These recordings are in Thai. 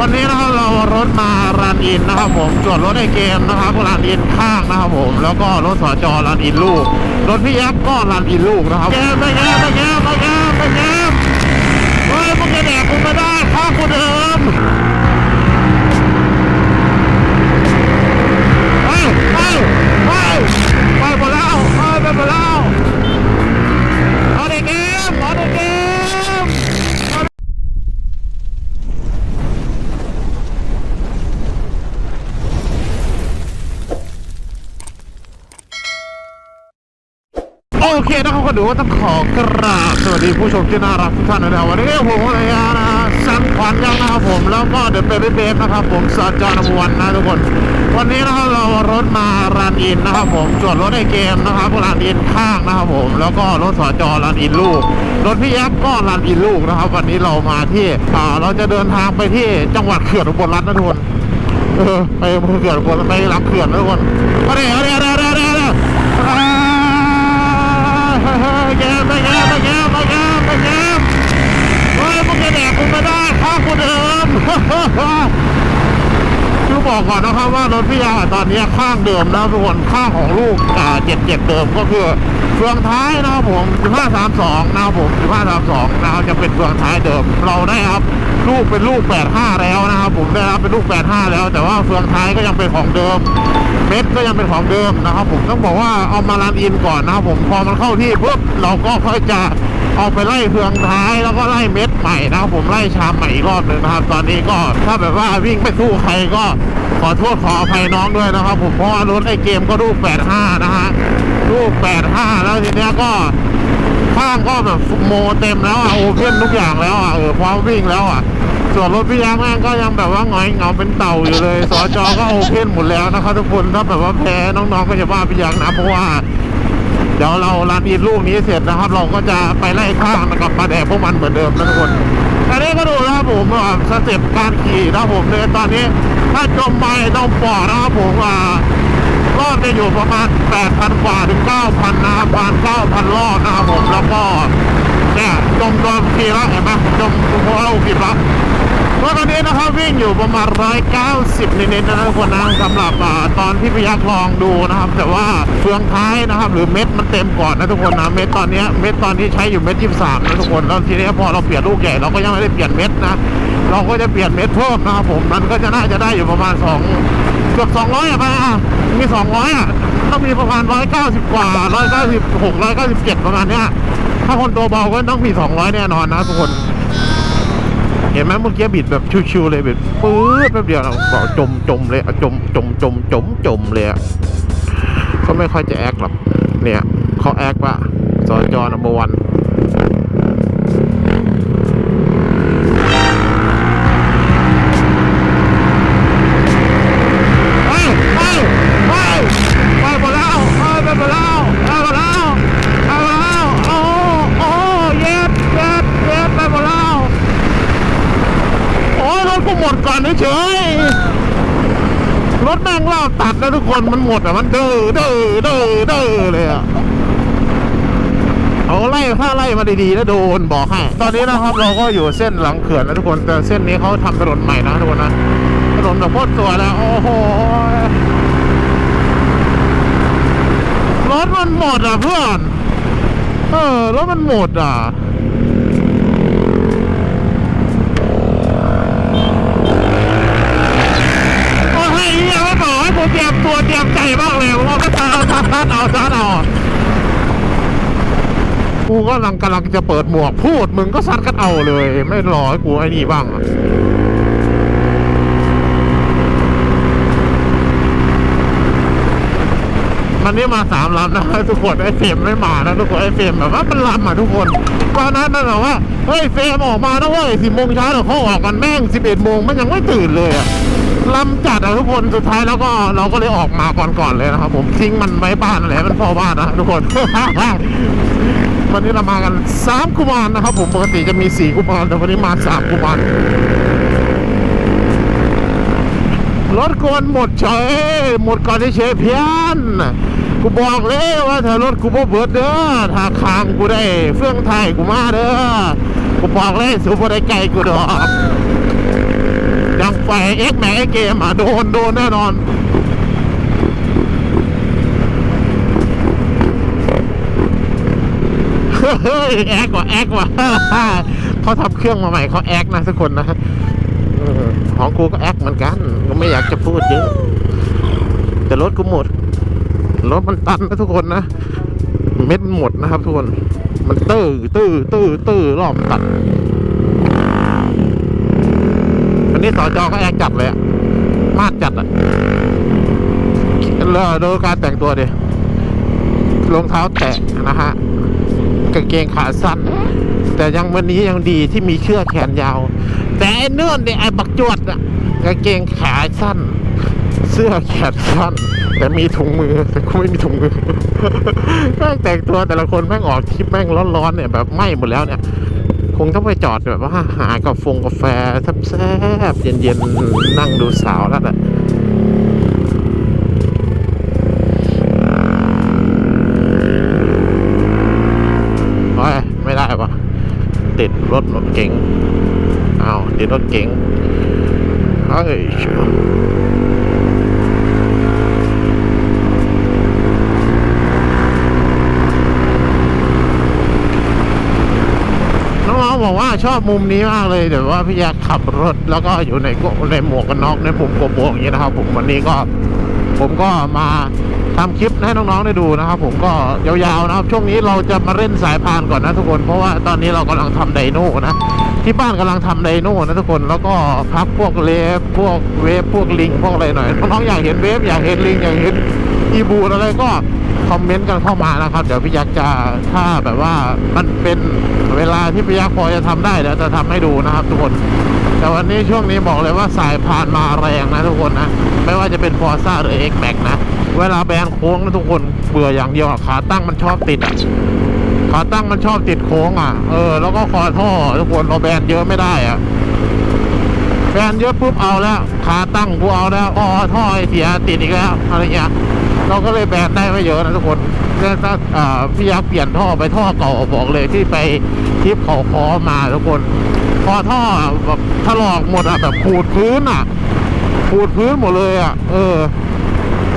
วันนี้นะครับเรารถมารันอินนะครับผมจอดรถในเกมนะครับรันอินข้างนะครับผม แล้วก็รถสจรันอินลูก รถพี่ยักก็รันอินลูกนะครับแกไปแกมไปแกมไปแกมไปแกมเฮ้ยมึงจะแดกกูไม่ได้ข้างกูเดิม เคนะครับก็ดูว่าต้องขอกราบสวัสดีผู้ชมที่น่ารักทุกท่านนะครับวันนี้ผมภรรยานะสังขวัญยังนะครับผมแล้วก็เดินไปเบฟนะครับผมสัจจานวันนะทุกคน วันนี้นะครับเรารถมารันอินนะครับผมส่วนรถในเกมนะครับรันอินข้างนะครับผมแล้วก็รถสจรันอินลูกรถพี่ยักษ์ก็รันอินลูกนะครับ วันนี้เรามาที่อ่าเราจะเดินทางไปที่จังหวัดเขื่อนอุบลรัตน์นะทุกคนเออไปเภอเขื่อนอุบลไปรับเขื่อนนะทุกคนเอาเดี๋ยวเอาเดี๋ยวเอาเดี๋ยวเอาเดี๋ยว เอาเดี๋ยวอ่าแกมไปแกมไปแกมไปแกมไปแกมเฮ้ยมึงจะแดกกูไม่ได้ข้างกูเดิมคือบอกก่อนนะครับว่ารถพี่ยาตอนนี้ข้างเดิมนะทุกคนข้างของลูกอ่าเจ็ดเจ็ดเดิมก็คือเฟืองท้ายนะครับผม1532นะครับผม1532นะครับจะเป็นเฟืองท้ายเดิมเราได้ครับ ลูกเป็นลูก 85 แล้วนะครับ ผมได้รับเป็นลูก 85 แล้ว แต่ว่าเฟืองท้ายก็ยังเป็นของเดิม เม็ดก็ยังเป็นของเดิมนะครับ ผมต้องบอกว่าเอามารันอินก่อนนะครับ ผมพอมันเข้าที่ปุ๊บเราก็ค่อยจะเอาไปไล่เฟืองท้ายแล้วก็ไล่เม็ดใหม่นะครับ ผมไล่ชามใหม่อีกรอบหนึ่งนะครับ ตอนนี้ก็ถ้าแบบว่าวิ่งไปสู้ใครก็ขอโทษขออภัยน้องด้วยนะครับ ผมเพราะว่ารถไอเกมก็ลูก 85 นะฮะลูก 85 แล้วทีเนี้ยก็ ข้างก็แบบโมเต็มแล้วอะโอเพ่นทุกอย่างแล้วอะเออพร้อมวิ่งแล้วอะส่วนรถพี่ยางแม่งก็ยังแบบว่าหงอยเงาเป็นเต่าอยู่เลยสจอก็โอเพ่นหมดแล้วนะครับทุกคนถ้าแบบว่าแพ้น้องๆก็จะว่าพี่ยางนะเพราะว่าเดี๋ยวเรารันอีลูกนี้เสร็จนะครับ เราก็จะไปไล่ข้างกับปลาแดกพวกมันเหมือนเดิมนะทุกคนอันนี้ก็ดูนะครับผมสเต็ปการขี่นะครับผมเลยตอนนี้ถ้าจมไปต้องปอดนะครับผมอ่า อบจะอยู่ประมาณ 8,000 กว่าถึง 9,000 นะครับประมาณ9,000 รอบนะครับผม แล้วก็เนี่ยจมตัวขี่แล้วเห็นไหมจมพอเราขี่แล้วเพราะตอนนี้นะครับวิ่งอยู่ประมาณ 190 นิดๆนะทุกคนนะสำหรับอตอนที่พยักลองดูนะครับ แต่ว่าเฟืองท้ายนะครับ หรือเม็ดมันเต็มก่อนนะทุกคนนะเม็ดตอนนี้เม็ดตอนนี้ใช้อยู่เม็ด23นะทุกคนแล้วทีนี้พอเราเปลี่ยนลูกใหญ่เราก็ยังไม่ได้เปลี่ยนเม็ดนะเราก็จะเปลี่ยนเม็ดเพิ่มนะครับผมมันก็จะน่าจะได้อยู่ประมาณ 2 เกือบ200อะไปอะมี200อะต้องมีประมาณ190กว่า196 197ประมาณเนี้ยถ้าคนตัวเบาก็ต้องมี200แน่นอนนะทุกคน เห็นไหมเมื่อกี้บิดแบบชิวๆเลยแบบปื๊ดแป๊บเดียวเราบอกจมจมเลยจมจมจมจมจมเลยอะเขาไม่ค่อยจะแอคหรอกเนี่ยเขาแอคว่าสจนัมเบอร์วันไปไปไปไปหมดแล้วไปไปหมดแล้วไปหมดแล้วไปหมดแล้วโอ้โอ้เย็ดเย็ดเย็ดไปหมดแล้ว้ยรถกูหมดก่อนเฉยรถแม่งรอบตัดแล้วทุกคนมันหมดอะมันเด้อเด้อเด้อเด้อเลยอะเอาไล่ถ้าไล่มาดีๆแล้วโดนบอกให้ตอนนี้นะครับเราก็อยู่เส้นหลังเขื่อนนะทุกคนแต่เส้นนี้เขาทำถนนใหม่นะทุกคนนะถนนแบบโคตรสวยแล้วโอ้โหรถมันหมดอะเพื่อนเออรถมันหมดอะ โอ้ยยังไม่บอกให้ผมเตรียม ตัวเตรีมใจบ้างเลยว่าก็ทานอาทานเอาทานเอากูก็กำลังกำลังจะเปิดหมวกพูดมึงก็ซัดกันเอาเลย ไม่รอให้กูไอ้นี่บ้างอะมันนี่มาสามลำนะทุกคนไอ้เฟมไม่มานะทุกคนไอ้เฟมแบบว่ามันลำอะทุกคนตอนนั้นนั่นแหละว่าเฮ้ยเฟมออกมานะเว้ยสิบโมงเช้าเดี๋ยวเขาออกกันแม่งสิบเอ็ดโมงมันยังไม่ตื่นเลยอะ ลำจัดอะทุกคนสุดท้ายแล้วก็เราก็เลยออกมาก่อนๆเลยนะครับผมทิ้งมันไว้บ้านอะไรมันพอบ้านนะทุกคน วันนี้เรามากันสามกุมารนะครับ ผมปกติจะมีสี่กุมารแต่วันนี้มาสามกุมารรถกวนหมดเฉยหมดก่อนที่เฉยเพี้ยนกูบอกเลยว่าถ้ารถกูบ่เบิดเด้อถ้าคางกูได้เฟื่องไทยกูมาเด้อกูบอกเลยสูบบ่ได้ไกลกูดอก ยังเอ็กแม็กไอเกมอะโดนโดนแน่นอนเฮ้ยแอกว่ะแอกว่ะเขาทำเครื่องมาใหม่เขาแอกนะทุกคนนะของกูก็แอกเหมือนกันก็ไม่อยากจะพูดเยอะแต่รถกูหมดรถมันตันนะทุกคนนะเม็ดหมดนะครับทุกคน มันตื้อตื้อตื้อตื้อรอบตัด นนี้สจก็แอกจัดเลยมาดจัดอะแล้วดูการแต่งตัวดิรองเท้าแตะนะฮะกางเกงขาสั้นแต่ยังวันนี้ยังดีที่มีเชือกแขนยาว แต่ไอ้เนื่อนเนี่ยไอ้บักจวดอะกางเกงขาสั้น เสื้อแขนสั้น แต่มีถุงมือแต่กูไม่มีถุงมือแม่งแต่งตัวแต่ละคนแม่งออกทริปแม่งร้อนๆเนี่ยแบบไหม้หมดแล้วเนี่ย คงต้องไปจอดแบบว่าหากาแฟกาแฟแซ่บๆเย็นๆนั่งดูสาวแล้วแหละไม่ได้ปะติดรถรถเก๋งอ้าวติดรถเก๋งเฮ้ยน้องๆบอกว่า ชอบมุมนี้มากเลยเดี๋ยวว่าพี่อยาขับรถแล้วก็อยู่ในกในหมวกกันน็อกในปุ่มโกโบอย่างนี้นะครับ ผมวันนี้ก็ผมก็มาทำคลิปให้น้องๆได้ดูนะครับ ผมก็ยาวๆนะครับ ช่วงนี้เราจะมาเล่นสายพานก่อนนะทุกคน เพราะว่าตอนนี้เรากำลังทำไดโน่นะที่บ้านกำลังทำไดโน่นะทุกคนแล้วก็พับพวกเลฟพวกเวฟพวกลิงพวกอะไรหน่อยน้องๆอยากเห็นเวฟอยากเห็นลิงอยากเห็นอีบูอะไรก็ คอมเมนต์กันเข้ามานะครับ เดี๋ยวพี่ยักษ์จะถ้าแบบว่ามันเป็นเวลาที่พี่ยักษ์พอจะทำได้เดี๋ยวจะทำให้ดูนะครับ ทุกคน แต่วันนี้ช่วงนี้บอกเลยว่าสายพานมาแรงนะทุกคนนะ ไม่ว่าจะเป็นฟอร์ซ่าหรือ X Max นะ เวลาแบนโค้งนะทุกคนเบื่ออย่างเดียวขาตั้งมันชอบติดอะขาตั้งมันชอบติดโค้งอะ เออ แล้วก็คอท่อทุกคนเราแบนเยอะไม่ได้อะ แบนเยอะปุ๊บเอาแล้ว ขาตั้งกูเอาแล้วอ๋อท่อไอเสียติดอีกแล้วอะไรเงี้ย เราก็เลยแบนได้ไม่เยอะนะทุกคนแล้วถ้าอ่พี่ยักษ์เปลี่ยนท่อไปท่อเก่าบอกเลยที่ไปทิปเขาคอมาทุกคน พอท่อแบบถลอกหมดอะแบบขูดพื้นอะขูดพื้นหมดเลยอะ เออ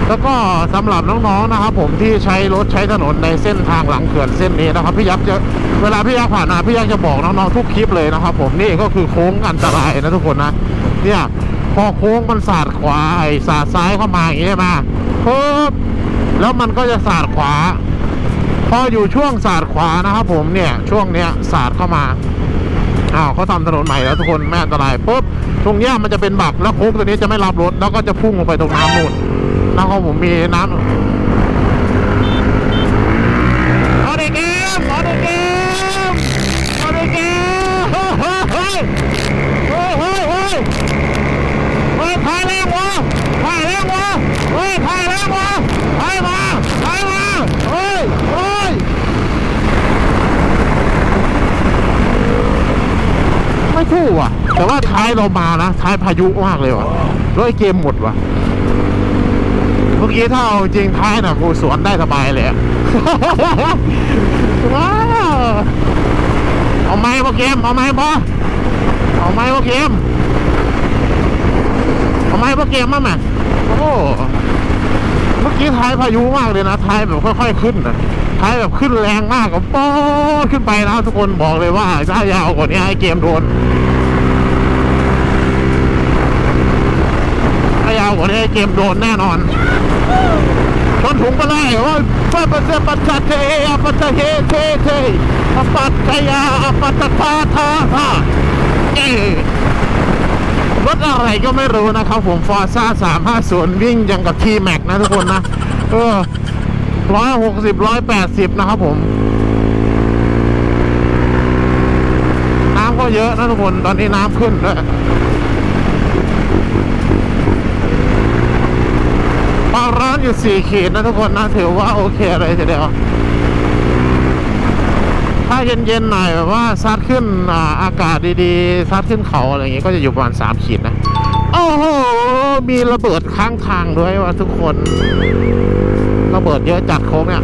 แล้วก็สำหรับน้องๆนะครับผมที่ใช้รถใช้ถนนในเส้นทางหลังเขื่อนเส้นนี้นะครับพี่ยักษ์จะเวลาพี่ยักษ์ผ่านมาพี่ยักษ์จะบอกน้องๆทุกคลิปเลยนะครับ ผมนี่ก็คือโค้งอันตรายนะทุกคนนะเนี่ยพอโค้งมันสาดขวาไอ้สาดซ้ายเข้ามาอย่างนี้ใช่ไหม ปุ๊บแล้วมันก็จะสาดขวา พออยู่ช่วงสาดขวานะครับผมเนี่ยช่วงเนี้ยสาดเข้ามาอ้าวเขาทำถนนใหม่แล้วทุกคนไม่อันตรายปุ๊บตรงเนี้ยมันจะเป็นบักแล้วโค้งตัวนี้จะไม่รับรถแล้วก็จะพุ่งลงไปตรงน้ำนู่นแล้วก็ผมมีน้ำเอาเด็กเกมเอาเด็กเกมเอาเด็กเกมเฮ้ยเฮ้ยเฮ้ยเฮ้ยเฮ้ยเฮ้ยถ่ายแรงวะถ่ายแรงวะเฮ้ยถ่ายแรงวะถ่ายมาถ่ายมาเฮ้ยเฮ้ย ไม่ คู่ว่ะ แต่ว่าท้ายเรามานะท้ายพายุมากเลยว่ะรถไอ้เกมหมดว่ะเมื่อกี้ถ้าเอาจริงท้ายน่ะกูสวนได้สบายเลยว้าเอาไม้พอเกมเอาไม้พอเอาไม้พอเกมเอาไม้พอเกมมาไหมโอ้เมื่อกี้ท้ายพายุมากเลยนะท้ายแบบค่อยๆขึ้นนะ ท้ายแบบขึ้นแรงมากกับป๊อดขึ้นไปนะทุกคนบอกเลยว่าถ้ายาวกว่านี้ไอ้เกมโดนถ้ายาวกว่านี้ไอ้เกมโดนแน่นอนชนถุงไปเลยว่าปัปเตปัตเทอปัตเทเทเทอปัตตยาอปัตตาทาทาเอ้รถอะไรก็ไม่รู้นะครับผมฟอร์ซ่าสามห้าศูนย์วิ่งยังกับทีแม็กนะทุกคนนะ เออ ร้อยหกสิบร้อยแปดสิบนะครับผมน้ำก็เยอะนะทุกคนตอนนี้น้ำขึ้นด้วยบางร้านอยู่สี่ขีดนะทุกคนนะถือว่าโอเคเลยทีเดียวถ้าเย็นๆหน่อยแบบว่าซัดขึ้นอาอากาศดีๆซัดขึ้นเขาอะไรอย่างงี้ก็จะอยู่ประมาณสามขีดนะโอ้โหมีระเบิดข้างทางด้วยว่ะทุกคน ระเบิดเยอะจัดโค้งเนี่ย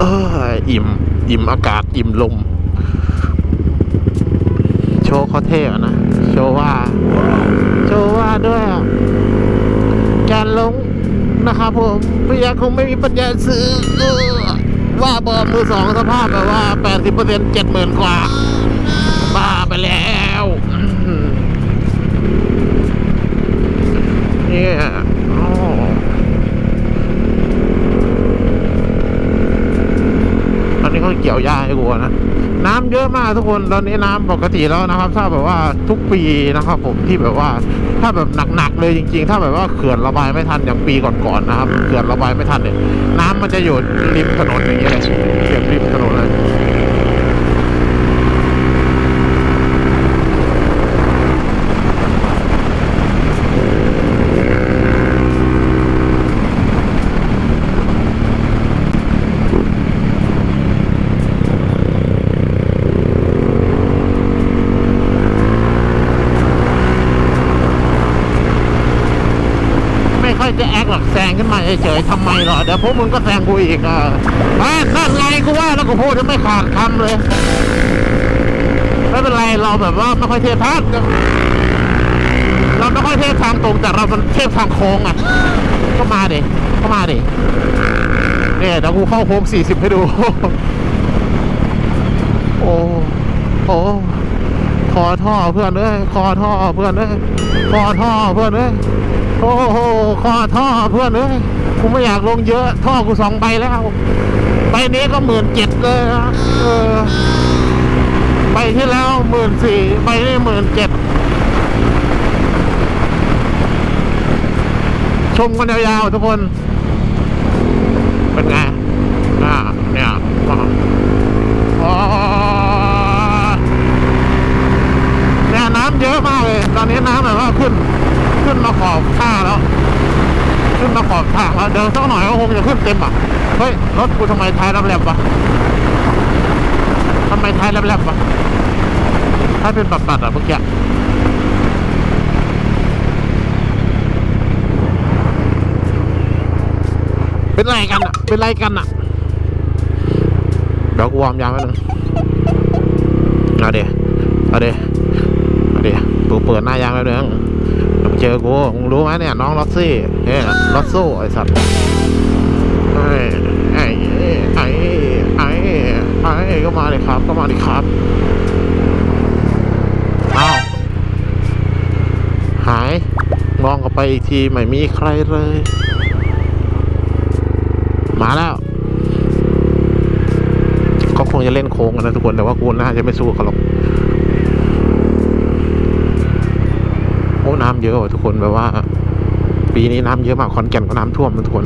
เอิ่ม อิ่มอากาศอิ่มลม โชว์เขาเท่นะ โชว์ว่า โชว์ว่าด้วยแกนลง นะครับผมพี่ยาคงไม่มีปัญญาซื้อ ว่าเบอร์มือสองสภาพแบบว่า 80%เจ็ดหมื่นกว่า บ้าไปแล้วเนี่ยตอนนี้เขาเกี่ยวหญ้าให้กูนะน้ำเยอะมากทุกคนตอนนี้น้ำปกติแล้วนะครับ ถ้าแบบว่าทุกปีนะครับ ผมที่แบบว่า ถ้าแบบหนักๆเลยจริง ๆ ถ้าแบบว่าเขื่อนระบายไม่ทันอย่างปีก่อนๆนะครับเขื่อนระบายไม่ทันเนี่ยน้ำมันจะอยู่ริมถนนอย่างเงี้ยเลยเขื่อนริมถนนเลย ไม่ค่อยจะแอคหรอกแซงขึ้นมา เฉยๆทำไมหรอเดี๋ยวพวกมึงก็แซงกูอีกอะอะนั่นไงกูว่าแล้วกูพูดจะไม่ขาดคำเลยไม่เป็นไรเราแบบว่าไม่ค่อยเทพลาดเราไม่ค่อยเทพทางตรงแต่เรามันเทพทางโค้งอะก็มาดิก็มาดิเนี่ยเดี๋ยวกูเข้าโค้งสี่สิบให้ดู โอ้โอ้คอท่อเพื่อนเอ้ยคอท่อเพื่อนเอ้ยคอท่อเพื่อนเอ้ยโอ้โหคอท่อเพื่อนเอ้ย กูไม่อยากลงเยอะ ท่อกูสองใบแล้วใบนี้ก็หมื่นเจ็ดเลยนะเออใบที่แล้วหมื่นสี่ใบนี้หมื่นเจ็ดชมกันยาวๆทุกคน เป็นไงอ่าเนี่ยอ๋อเนี่ยน้ำเยอะมากเลย ตอนนี้น้ำแบบว่าขึ้น ขึ้นมาขอบท่าแล้ว ขึ้นมาขอบทางแล้วเดินสักหน่อยก็คงจะขึ้นเต็มอะเฮ้ยรถกูทำไมท้ายแลบๆวะทำไมท้ายแลบๆวะถ้าเป็นปัดๆอะเมื่อกี้เป็นไรกันอะ เป็นไรกันอะ เดี๋ยวกูวอร์มยางไว้หนึ่งเอาเดี๋ยวเอาเดี๋ยวเอาเดี๋ยวตูเปิดหน้ายางไว้หนึ่ง เจอกูมึงรู้ไหมเนี่ย น้องลอสซี่เนี่ยลอสโซ่ไอ้สัตว์ไอ้ไอ้ไอ้ไอ้ไอ้ก็มาเลยครับ ก็มาดิครับอ้าวหายมองกลับไปอีกทีไม่มีใครเลย มาแล้วเขาคงจะเล่นโค้งกันนะทุกคนแต่ว่ากูน่าจะไม่สู้เขาหรอกโอ้ น้ำเยอะทุกคนแบบว่า ปีนี้น้ำเยอะมากขอนแก่นก็น้ำท่วมทุกคน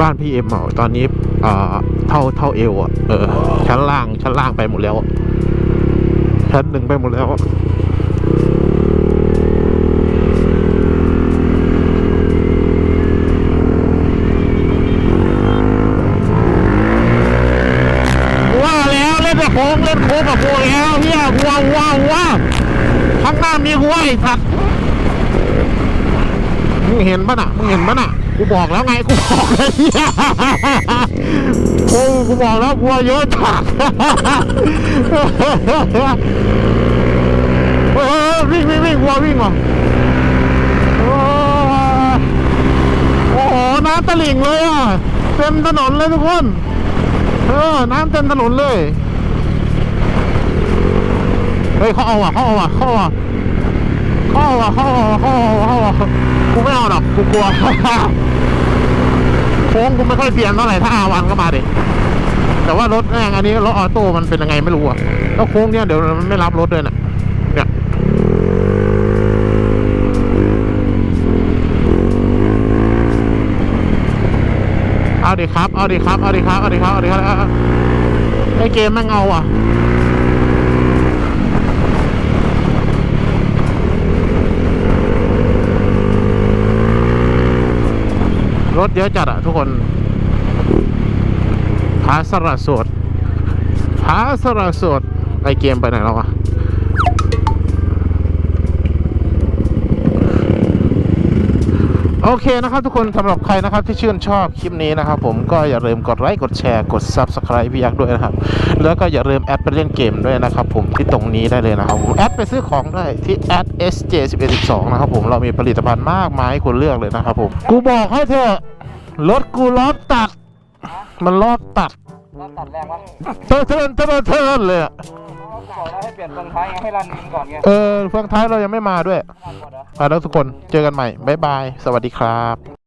บ้านพี่เอ็มอะตอนนี้เอ่อเท่าเท่าเอวอะเออชั้นล่างชั้นล่างไปหมดแล้ว ชั้นหนึ่งไปหมดแล้วว่าแล้วเล่นโค้งเล่นโค้งกับกูแล้วเฮียว้าวว้าวว้าวข้างหน้ามีกูไอ้สัตว์ งเห็นปะน่ะมึงเห็นปะน่ะกูบอกแล้วไงกูบอกแล้วเนี่ยโอ้กูบอกแล้วกลัวเยอะจัดเออวิ่งวิ่งวิ่งกลัววิ่งว่ะโอ้โหน้ำตลิ่งเลยอะเต็มถนนเลยทุกคน เออ น้ำเต็มถนนเลยเฮ้ยเขาเอาอะเขาเอาอะเขาเอาอะเข้าอะเข้าอะเขาเข้าอะ กูไม่เอาหรอกกูกลัวโค้งกูไม่ค่อยเปลี่ยนเท่าไหร่ถ้าอาวันก็มาดิแต่ว่ารถแม่งอันนี้รถออโต้มันเป็นยังไงไม่รู้อะแล้วโค้งเนี้ยเดี๋ยวมันไม่รับรถด้วยน่ะเนี่ยเอาดิครับเอาดิครับเอาดิครับเอาดิครับเอาดิครับไอเกมแม่งเอาอะ รถเยอะจัดอะทุกคนพาสระสดพาสระสดไอเกมไปไหนแล้ววะ โอโอเคนะครับทุกคนสำหรับใครนะครับที่ชื่นชอบคลิปนี้นะครับผมก็อย่าลืมกดไลค์กดแชร์กด Subscribe พี่ยักษ์ด้วยนะครับ แล้วก็อย่าลืมแอดไปเล่นเกมด้วยนะครับผมที่ตรงนี้ได้เลยนะครับผมแอดไปซื้อของได้ที่แอด sj1112 นะครับผมเรามีผลิตภัณฑ์มากมายให้คุณเลือกเลยนะครับผมกูบอกให้เธอะรถกูรอบตัด มันรอบตัดรอบตัดแรงวะเทิร์นเทิร์นเทิร์นเทิร์นเลยอะ บอกแล้วให้เปลี่ยนเฟืองท้ายไงให้รันดินก่อนไงเออเฟืองท้ายเรายังไม่มาด้วยรันหมดเหรอ ไปแล้วทุกคน เจอกันใหม่ บ๊ายบาย สวัสดีครับ